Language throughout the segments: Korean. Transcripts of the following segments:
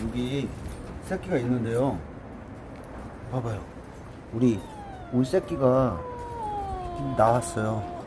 여기 새끼가 있는데요. 봐봐요. 우리 울 새끼가 나왔어요.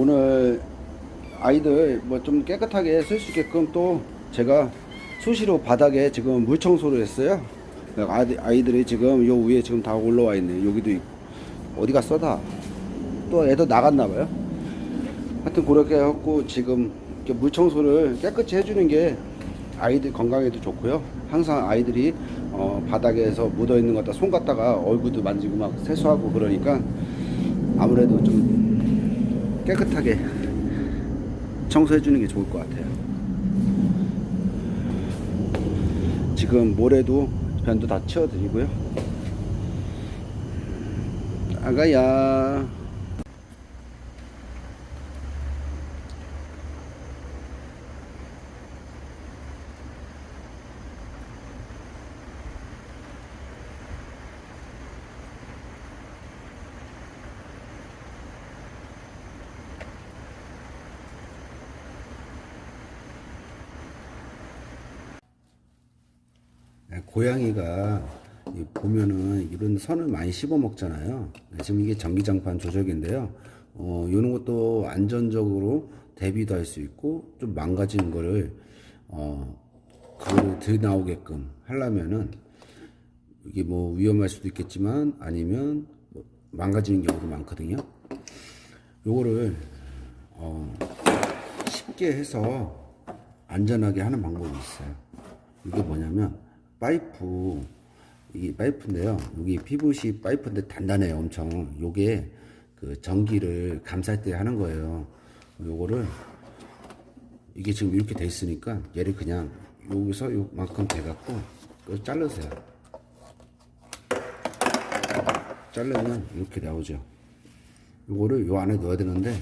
오늘 아이들 뭐 좀 깨끗하게 쓸 수 있게끔 또 제가 수시로 바닥에 지금 물 청소를 했어요. 아이- 아이들이 지금 요 위에 지금 다 올라와 있네. 여기도 있고. 어디 갔어 다? 또 애들 나갔나 봐요. 하여튼 그렇게 해갖고 지금 물 청소를 깨끗이 해주는 게 아이들 건강에도 좋고요. 항상 아이들이 어, 바닥에서 묻어 있는 거 갖다 손 갖다가 얼굴도 만지고 막 세수하고 그러니까 아무래도 좀 깨끗하게 청소해 주는 게 좋을 것 같아요. 지금 모래도 변도 다 치워드리고요. 아가야. 고양이가 이 보면은 이런 선을 많이 씹어 먹잖아요. 네, 지금 이게 전기장판 조절기인데요. 어, 이런 것도 안전적으로 대비도 할 수 있고 좀 망가지는 거를 어, 그걸 덜 나오게끔 하려면은 이게 뭐 위험할 수도 있겠지만 아니면 뭐 망가지는 경우도 많거든요. 요거를 어, 쉽게 해서 안전하게 하는 방법이 있어요. 이게 뭐냐면 파이프 이게 파이프인데요. 여기 PVC 파이프인데 단단해요, 엄청. 요게 그 전기를 감쌀 때 하는 거예요. 요거를 이게 지금 이렇게 돼 있으니까 얘를 그냥 여기서 요만큼 돼 갖고 그걸 자르세요. 자르면 이렇게 나오죠. 요거를 요 안에 넣어야 되는데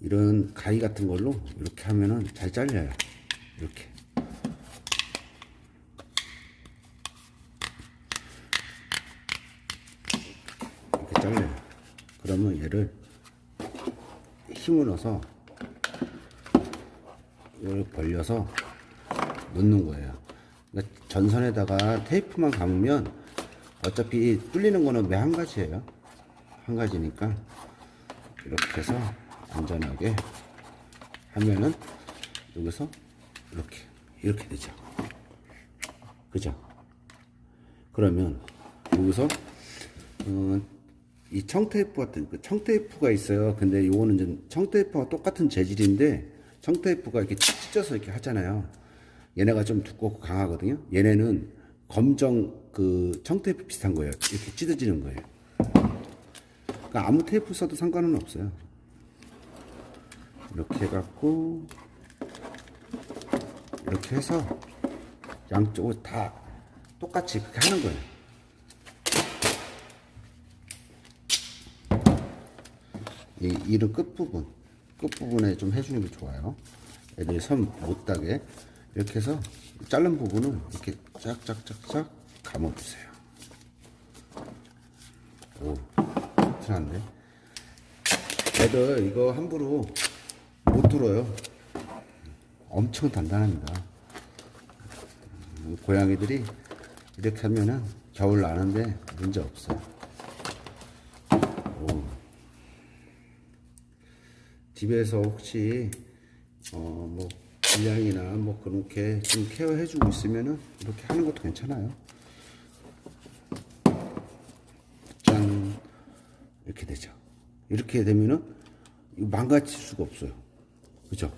이런 가위 같은 걸로 이렇게 하면은 잘 잘려요. 이렇게 잘려요. 그러면 얘를 힘을 넣어서 이걸 벌려서 넣는 거예요. 그러니까 전선에다가 테이프만 감으면 어차피 뚫리는 거는 매 한 가지예요. 한 가지니까 이렇게 해서 안전하게 하면은 여기서 이렇게 이렇게 되죠. 그죠? 그러면 여기서 어, 이 청테이프 같은 그 청테이프가 있어요. 근데 요거는 이제 청테이프와 똑같은 재질인데 청테이프가 이렇게 찢어서 이렇게 하잖아요. 얘네가 좀 두껍고 강하거든요. 얘네는 검정 그 청테이프 비슷한 거예요. 이렇게 찢어지는 거예요. 그러니까 아무 테이프 써도 상관은 없어요. 이렇게 해갖고 이렇게 해서 양쪽을 다 똑같이 그렇게 하는 거예요. 이 이를 끝부분 끝부분에 좀 해주는 게 좋아요. 애들이 선 못 따게. 이렇게 해서 자른 부분을 이렇게 짝짝짝짝 감아주세요. 오 튼튼한데? 애들 이거 함부로 못 들어요. 엄청 단단합니다. 음, 고양이들이 이렇게 하면은 겨울 나는데 문제 없어요 집에서 혹시 어뭐 분량이나 뭐 그렇게 좀 케어해 주고 있으면은 이렇게 하는 것도 괜찮아요. 짠 이렇게 되죠. 이렇게 되면은 망가질 수가 없어요. 그죠?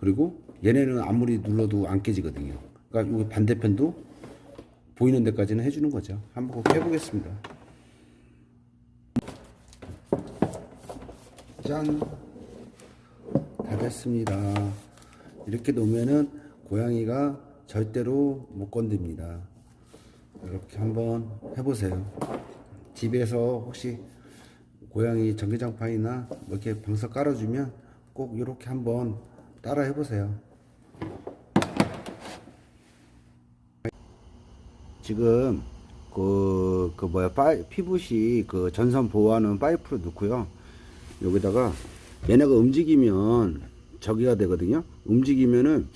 그리고 얘네는 아무리 눌러도 안 깨지거든요. 그러니까 이 반대편도 보이는 데까지는 해주는 거죠. 한번 꼭 해보겠습니다. 짠. 다 됐습니다. 이렇게 놓으면은 고양이가 절대로 못 건듭니다. 이렇게 한번 해보세요. 집에서 혹시 고양이 전기장판이나 이렇게 방석 깔아주면 꼭 이렇게 한번 따라 해보세요. 지금 그, 그 뭐야, 파이, PVC 그 전선 보호하는 파이프를 넣고요. 여기다가 얘네가 움직이면 저기가 되거든요. 움직이면은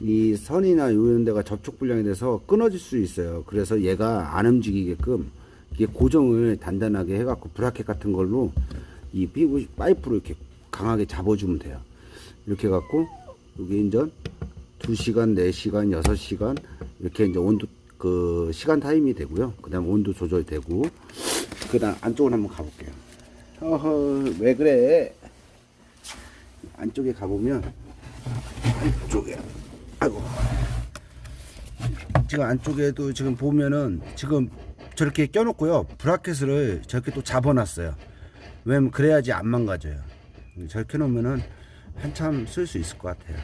이 선이나 이런 데가 접촉 불량이 돼서 끊어질 수 있어요. 그래서 얘가 안 움직이게끔 이게 고정을 단단하게 해갖고 브라켓 같은 걸로 이 PVC 파이프로 이렇게 강하게 잡아주면 돼요. 이렇게 해갖고 여기 이제 2시간, 4시간, 6시간 이렇게 이제 온도 그 시간 타임이 되고요. 그 다음 온도 조절되고 그 다음 안쪽으로 한번 가볼게요. 어허, 왜 그래? 안쪽에 가보면 안쪽에. 아이고. 지금 안쪽에도 지금 보면은 지금 저렇게 껴놓고요. 브라켓을 저렇게 또 잡아놨어요. 왜냐면 그래야지 안 망가져요. 저렇게 놓으면은 한참 쓸 수 있을 것 같아요